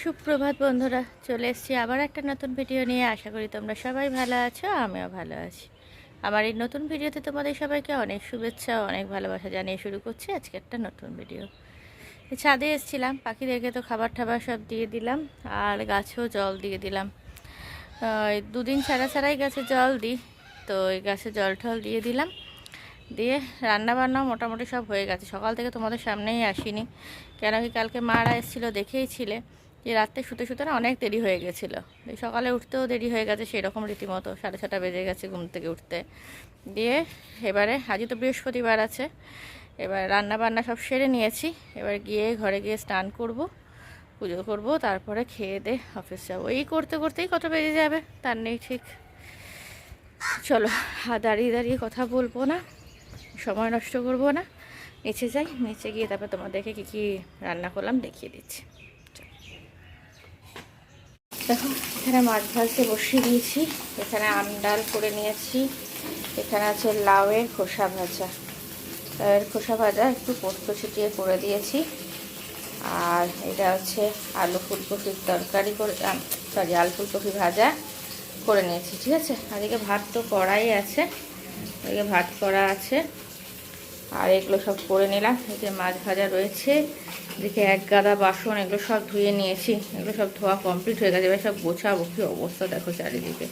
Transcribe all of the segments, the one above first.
সুপ্রভাত বন্ধুরা, চলে এসেছি আবার একটা নতুন ভিডিও নিয়ে। আশা করি তোমরা সবাই ভালো আছো, আমিও ভালো আছি। আমার এই নতুন ভিডিওতে তোমাদের সবাইকে অনেক শুভেচ্ছা, অনেক ভালোবাসা জানিয়ে শুরু করছি আজকে একটা নতুন ভিডিও। ছাদে এসেছিলাম, পাখিদেরকে তো খাবার টাবার সব দিয়ে দিলাম, আর গাছেও জল দিয়ে দিলাম। দুদিন ছাড়া ছাড়াই গাছে জল দিই, তো এই গাছে জল টল দিয়ে দিলাম। দিয়ে রান্না বান্নাও মোটামুটি সব হয়ে গেছে, সকাল থেকে তোমাদের সামনেই আসিনি। কেন কি কালকে মারা এসেছিল দেখেইছিলে যে রাত্রে শুতে শুতে না অনেক দেরি হয়ে গেছিল। সকালে উঠতেও দেরি হয়ে গেছে সেরকম রীতিমতো, সাড়ে ছটা বেজে গেছে ঘুম থেকে উঠতে। দিয়ে এবারে, আজই তো বৃহস্পতিবার আছে, এবার রান্না বান্না সব সেরে নিয়েছি। এবার গিয়ে ঘরে গিয়ে স্নান করব, পুজো করব, তারপরে খেয়ে দে অফিস যাব। এই করতে করতেই কত বেজে যাবে, তার নেই ঠিক। চলো দাঁড়িয়ে দাঁড়িয়ে কথা বলব না, সময় নষ্ট করব না। নিচে যাই, নিচে গিয়ে তারপর তোমাদেরকে কী কী রান্না করলাম দেখিয়ে দিচ্ছি। দেখো, এখানে মাছ ভাজতে বসিয়ে দিয়েছি। এখানে আম ডাল করে নিয়েছি। এখানে আছে লাউয়ের খোসা ভাজা। লাউয়ের খোসা ভাজা একটু পোস্ত ছিটিয়ে করে দিয়েছি। আর এটা হচ্ছে আলু ফুলকপির তরকারি করে সরি আলু ফুলকপি ভাজা করে নিয়েছি, ঠিক আছে? এদিকে ভাত তো কড়াই আছে। এদিকে ভাত করা আছে। আর এগুলো সব করে নিলাম। এই যে মাছ ভাজা রয়েছে। দেখে এক গাদা বাসন, এগুলো সব ধুয়ে নিয়েছি। এগুলো সব ধোয়া কমপ্লিট হয়ে গেছে। এবার সব গোছাবো। কী অবস্থা দেখো চারিদিকে।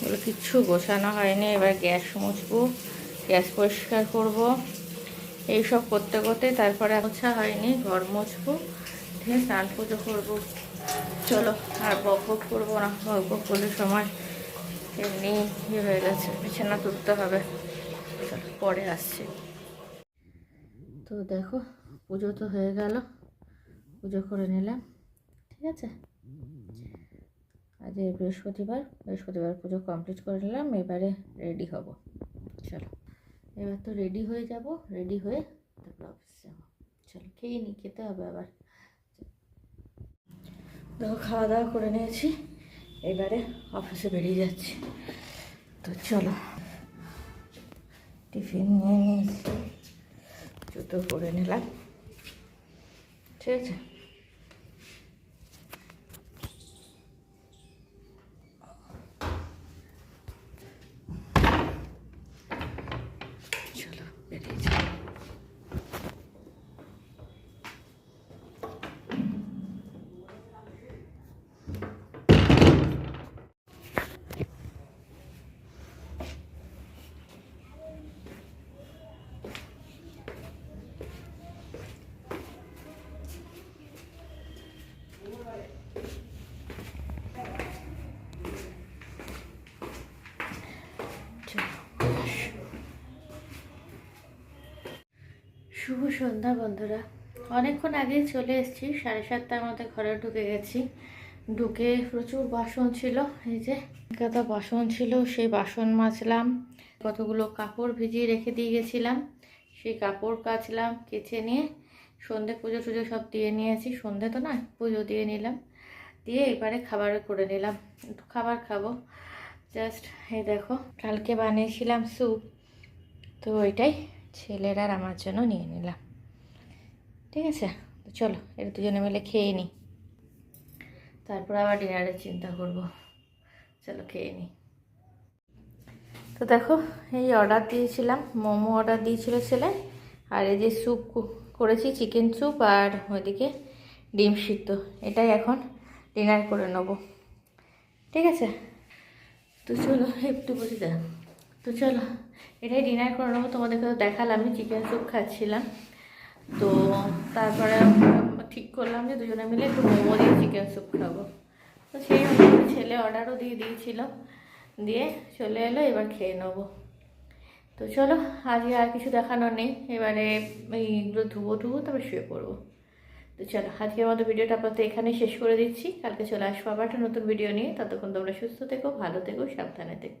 এগুলো কিচ্ছু গোছানো হয়নি। এবার গ্যাস মুছবো, গ্যাস পরিষ্কার করব। এই সব করতে করতে তারপরে মোছা হয়নি। ঘর মুছবো। ঠিক আছে স্নান পুজো করব। চলো, আর বক বক করব না। বক বক করলে সময় এমনি ইয়ে হয়ে গেছে। বিছানা তুলতে হবে। পরে আসছি। তো দেখো, পুজো তো হয়ে গেল। পুজো করে নিলাম, ঠিক আছে? আজ বৃহস্পতিবার বৃহস্পতিবার পুজো কমপ্লিট করে নিলাম, এবারে রেডি হব। চলো, এবার তো রেডি হয়ে যাব রেডি হয়ে তারপর অফিস যাব। চলো, খেয়ে নিই খেতে হবে আবার। দেখো, খাওয়া দাওয়া করে নিয়েছি, এবারে অফিসে বেরিয়ে যাচ্ছি। তো চলো, টিফিন নিয়ে নিয়েছি। জুতো করে নিলাম। ঠিক আছে চলো বেরিয়ে যাই শুভ সন্ধ্যা বন্ধুরা। অনেকক্ষণ আগে চলে এসেছি, সাড়ে সাতটার মধ্যে ঘরে ঢুকে গেছি। ঢুকে প্রচুর বাসন ছিল, এই যে কত বাসন ছিল, সেই বাসন মাজলাম, কতগুলো কাপড় ভিজিয়ে রেখে দিয়ে গেছিলাম। সেই কাপড় কাচলাম, কেচে নিয়ে সন্ধে পুজো টুজো সব দিয়ে নিয়েছি। সন্ধে তো না পুজো দিয়ে নিলাম। দিয়ে এবারে খাবার করে নিলাম। একটু খাবার খাব। জাস্ট এই দেখো, কালকে বানিয়েছিলাম স্যুপ। তো ওইটাই ছেলের আর আমার জন্য নিয়ে নিলাম। ঠিক আছে? তো চলো এটা দুজনে মিলে খেয়ে নিই তারপর আবার ডিনারের চিন্তা করব। চলো খেয়ে নিই তো দেখো, এই অর্ডার দিয়েছিলাম, মোমো অর্ডার দিয়েছিল ছেলে, আর এই যে স্যুপ করেছি, চিকেন স্যুপ আর ওইদিকে ডিম সিদ্ধ। এটাই এখন ডিনার করে নেব। ঠিক আছে? তো চলো, একটু বসে দেখ তো চলো, এটাই ডিনার করে নেব। তোমাদেরকে তো দেখালামই চিকেন স্যুপ খাচ্ছিলাম। তো তারপরে ঠিক করলাম যে দুজনে মিলে একটু মোমো দিয়ে চিকেন স্যুপ খাব। তো সেই অনুযায়ী ছেলে অর্ডারও দিয়ে দিয়েছিল। দিয়ে চলে এলো, এবার খেয়ে নেব। তো চলো, আজকে আর কিছু দেখানোর নেই। এবারে এইগুলো ধুবো ধুবো, তারপর শুয়ে পড়ব। তো চলো, আজকের মতো ভিডিওটা আপাতত এখানেই শেষ করে দিচ্ছি। কালকে চলে আসব আবার একটা নতুন ভিডিও নিয়ে। ততক্ষণ তোমরা সুস্থ থেকো, ভালো থেকো, সাবধানে থেকো।